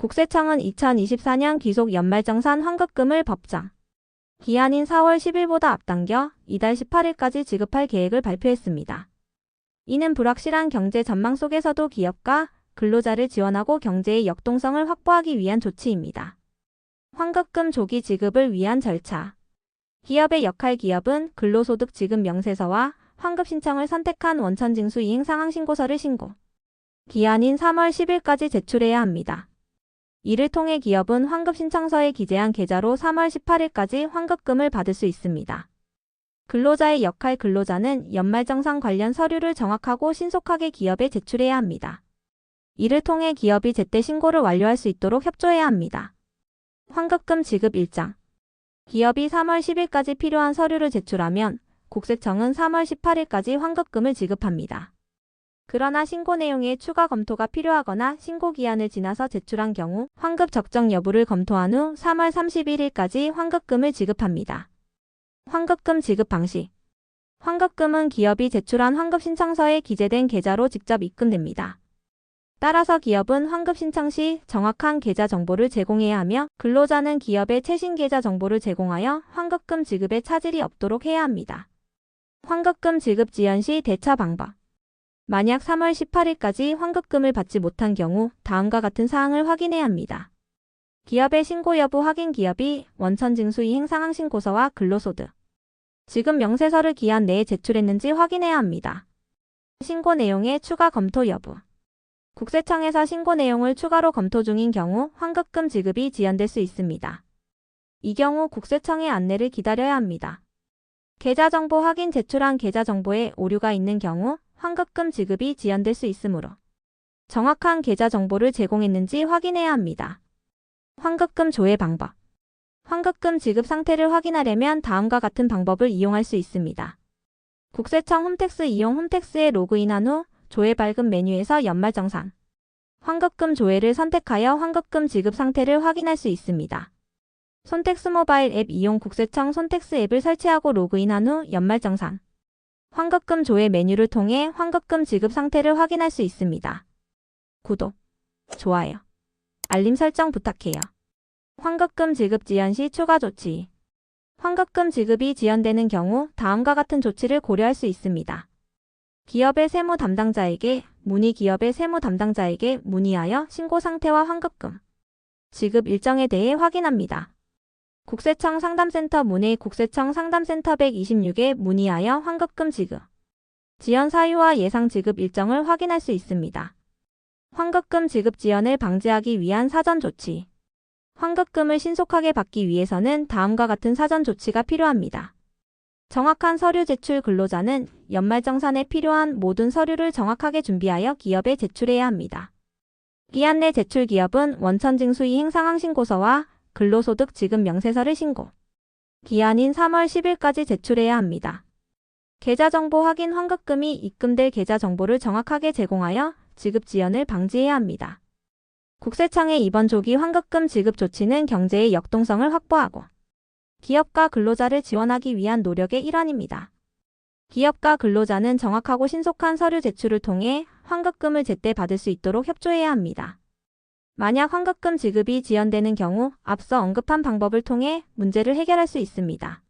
국세청은 2024년 귀속 연말정산 환급금을 법정 기한인 4월 10일보다 앞당겨 이달 18일까지 지급할 계획을 발표했습니다. 이는 불확실한 경제 전망 속에서도 기업과 근로자를 지원하고 경제의 역동성을 확보하기 위한 조치입니다. 환급금 조기 지급을 위한 절차. 기업의 역할 기업은 근로소득 지급 명세서와 환급 신청을 선택한 원천징수 이행 상황 신고서를 신고. 기한인 3월 10일까지 제출해야 합니다. 이를 통해 기업은 환급 신청서에 기재한 계좌로 3월 18일까지 환급금을 받을 수 있습니다. 근로자의 역할 근로자는 연말정산 관련 서류를 정확하고 신속하게 기업에 제출해야 합니다. 이를 통해 기업이 제때 신고를 완료할 수 있도록 협조해야 합니다. 환급금 지급 일정 기업이 3월 10일까지 필요한 서류를 제출하면 국세청은 3월 18일까지 환급금을 지급합니다. 그러나 신고 내용의 추가 검토가 필요하거나 신고 기한을 지나서 제출한 경우 환급 적정 여부를 검토한 후 3월 31일까지 환급금을 지급합니다. 환급금 지급 방식 환급금은 기업이 제출한 환급 신청서에 기재된 계좌로 직접 입금됩니다. 따라서 기업은 환급 신청 시 정확한 계좌 정보를 제공해야 하며 근로자는 기업의 최신 계좌 정보를 제공하여 환급금 지급에 차질이 없도록 해야 합니다. 환급금 지급 지연 시 대처 방법 만약 3월 18일까지 환급금을 받지 못한 경우 다음과 같은 사항을 확인해야 합니다. 기업의 신고 여부 확인 기업이 원천 징수 이 행 상황 신고서와 근로소득 지급 명세서를 기한 내에 제출했는지 확인해야 합니다. 신고 내용의 추가 검토 여부 국세청에서 신고 내용을 추가로 검토 중인 경우 환급금 지급이 지연될 수 있습니다. 이 경우 국세청의 안내를 기다려야 합니다. 계좌 정보 확인 제출한 계좌 정보에 오류가 있는 경우 환급금 지급이 지연될 수 있으므로 정확한 계좌 정보를 제공했는지 확인해야 합니다. 환급금 조회 방법 환급금 지급 상태를 확인하려면 다음과 같은 방법을 이용할 수 있습니다. 국세청 홈택스 이용 홈택스에 로그인한 후 조회 발급 메뉴에서 연말정산 환급금 조회를 선택하여 환급금 지급 상태를 확인할 수 있습니다. 손택스 모바일 앱 이용 국세청 손택스 앱을 설치하고 로그인한 후 연말정산 환급금 조회 메뉴를 통해 환급금 지급 상태를 확인할 수 있습니다. 구독, 좋아요, 알림 설정 부탁해요. 환급금 지급 지연 시 추가 조치 환급금 지급이 지연되는 경우 다음과 같은 조치를 고려할 수 있습니다. 기업의 세무 담당자에게 문의 기업의 세무 담당자에게 문의하여 신고 상태와 환급금 지급 일정에 대해 확인합니다. 국세청 상담센터 문의 국세청 상담센터 126에 문의하여 환급금 지급 지연 사유와 예상 지급 일정을 확인할 수 있습니다. 환급금 지급 지연을 방지하기 위한 사전 조치 환급금을 신속하게 받기 위해서는 다음과 같은 사전 조치가 필요합니다. 정확한 서류 제출 근로자는 연말정산에 필요한 모든 서류를 정확하게 준비하여 기업에 제출해야 합니다. 기한 내 제출 기업은 원천징수 이행 상황 신고서와 근로소득 지급 명세서를 신고. 기한인 3월 10일까지 제출해야 합니다. 계좌 정보 확인 환급금이 입금될 계좌 정보를 정확하게 제공하여 지급 지연을 방지해야 합니다. 국세청의 이번 조기 환급금 지급 조치는 경제의 역동성을 확보하고 기업과 근로자를 지원하기 위한 노력의 일환입니다. 기업과 근로자는 정확하고 신속한 서류 제출을 통해 환급금을 제때 받을 수 있도록 협조해야 합니다. 만약 환급금 지급이 지연되는 경우 앞서 언급한 방법을 통해 문제를 해결할 수 있습니다.